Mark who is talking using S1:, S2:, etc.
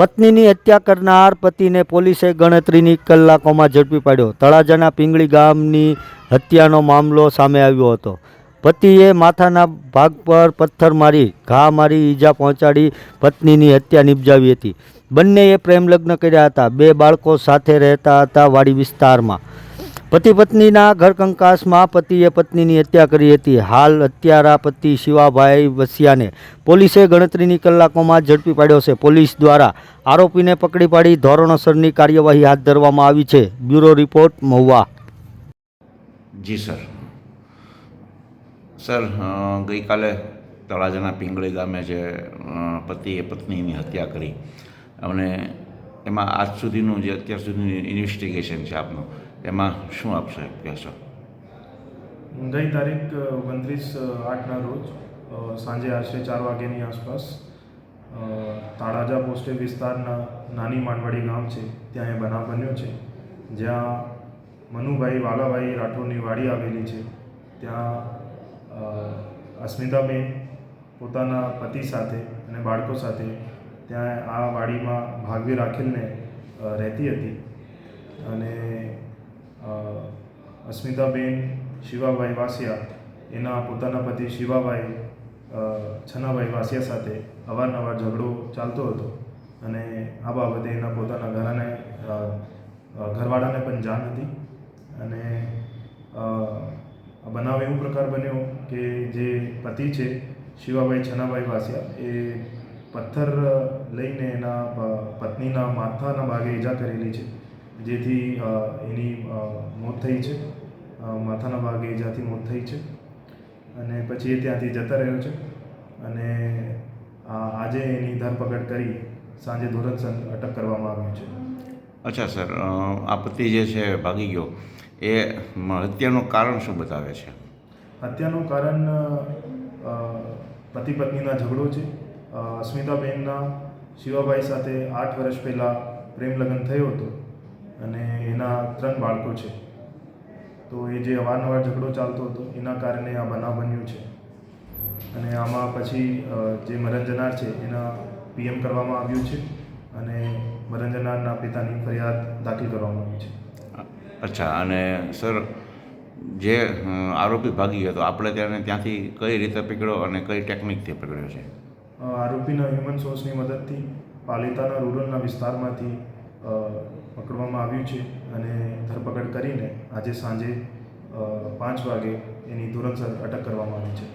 S1: પત્નીની હત્યા કરનાર પતિને પોલીસે ગણતરીની કલાકોમાં ઝડપી પાડ્યો. તળાજાના પિંગળી ગામની હત્યાનો મામલો સામે આવ્યો હતો. પતિએ માથાના ભાગ પર પથ્થર મારી, ઘા મારી, ઈજા પહોંચાડી પત્નીની હત્યા નિપજાવી હતી. બંનેએ પ્રેમ લગ્ન કર્યા હતા. બે બાળકો સાથે રહેતા હતા વાડી વિસ્તારમાં. પતિ પત્નીના ઘર કંકાસમાં પતિએ પત્નીની હત્યા કરી હતી. હાલ હત્યારા પતિ શિવાભાઈ વસિયાને પોલીસે ગણતરીની કલાકોમાં ઝડપી પાડ્યો છે. પોલીસ દ્વારા આરોપીને પકડી પાડી ધોરણસરની કાર્યવાહી હાથ ધરવામાં આવી છે. Bureau report, Mahuva.
S2: જી, સર. સર ગઈકાલે તળાજાના પિંગળી ગામે જે પતિએ પત્નીની હત્યા કરી. અને એમાં આજ સુધીનું જે અત્યાર સુધીનું ઇન્વેસ્ટિગેશન છે આપનું એમાં શું આપ સાહેબ કહેશો?
S3: ગઈ તારીખ ઓગણત્રીસ આઠના રોજ સાંજે આશરે ચાર વાગ્યાની આસપાસ તાળાજા પોસ્ટે વિસ્તારના નાની માંડવાડી ગામ છે, ત્યાં એ બનાવ બન્યો છે. જ્યાં મનુભાઈ વાલાભાઈ રાઠોડની વાડી આવેલી છે. ત્યાં અસ્મિતાબેન પોતાના પતિ સાથે અને બાળકો સાથે ત્યાં આ વાડીમાં ભાગવી રાખીને રહેતી હતી. અને અસ્મિતાબેન શિવાભાઈ વાસિયા, એના પોતાના પતિ શિવાભાઈ છનાભાઈ વાસિયા સાથે અવારનવાર ઝઘડો ચાલતો હતો અને આ બાબતે એના પોતાના ઘરાને ઘરવાળાને પણ જાણ હતી અને બનાવ એવું પ્રકાર બન્યો કે જે પતિ છે શિવાભાઈ છનાભાઈ વાસિયા એ પથ્થર લઈને એના પત્નીના માથાના ભાગે ઈજા કરેલી છે. જેથી એની મોત થઈ છે. માથાના ભાગે જ્યાંથી મોત થઈ છે. અને પછી એ ત્યાંથી જતા રહ્યો છે. અને આજે એની ધરપકડ કરી સાંજે ધોરણસર અટક કરવામાં આવ્યું છે.
S2: અચ્છા સર. આપત્તિ આ પતિ જે છે ભાગી ગયો. એ હત્યાનું કારણ શું બતાવે છે?
S3: હત્યાનું કારણ પતિ પત્નીના ઝઘડો છે. અસ્મિતાબેનના શિવાભાઈ સાથે આઠ વર્ષ પહેલાં પ્રેમ લગ્ન થયો હતો. અને એના ત્રણ બાળકો છે. તો એ જે અવારનવાર ઝઘડો ચાલતો હતો એના કારણે આ બનાવ બન્યું છે. અને આમાં પછી જે મરણ જનાર છે એના પીએમ કરવામાં આવ્યું છે અને મરણ જનારના પિતાની ફરિયાદ દાખલ કરવામાં આવી છે.
S2: અચ્છા અને સર જે આરોપી ભાગી ગયો હતો આપણે તેને ત્યાંથી કઈ રીતે પકડ્યો અને કઈ ટેકનિકથી પકડ્યો છે?
S3: આરોપીના હ્યુમન સોર્સની મદદથી પાલિતાના રૂરલના વિસ્તારમાંથી પકડવામાં આવ્યું છે અને ધરપકડ કરીને આજે સાંજે પાંચ વાગે એની ધોરણસર અટક કરવામાં આવી છે.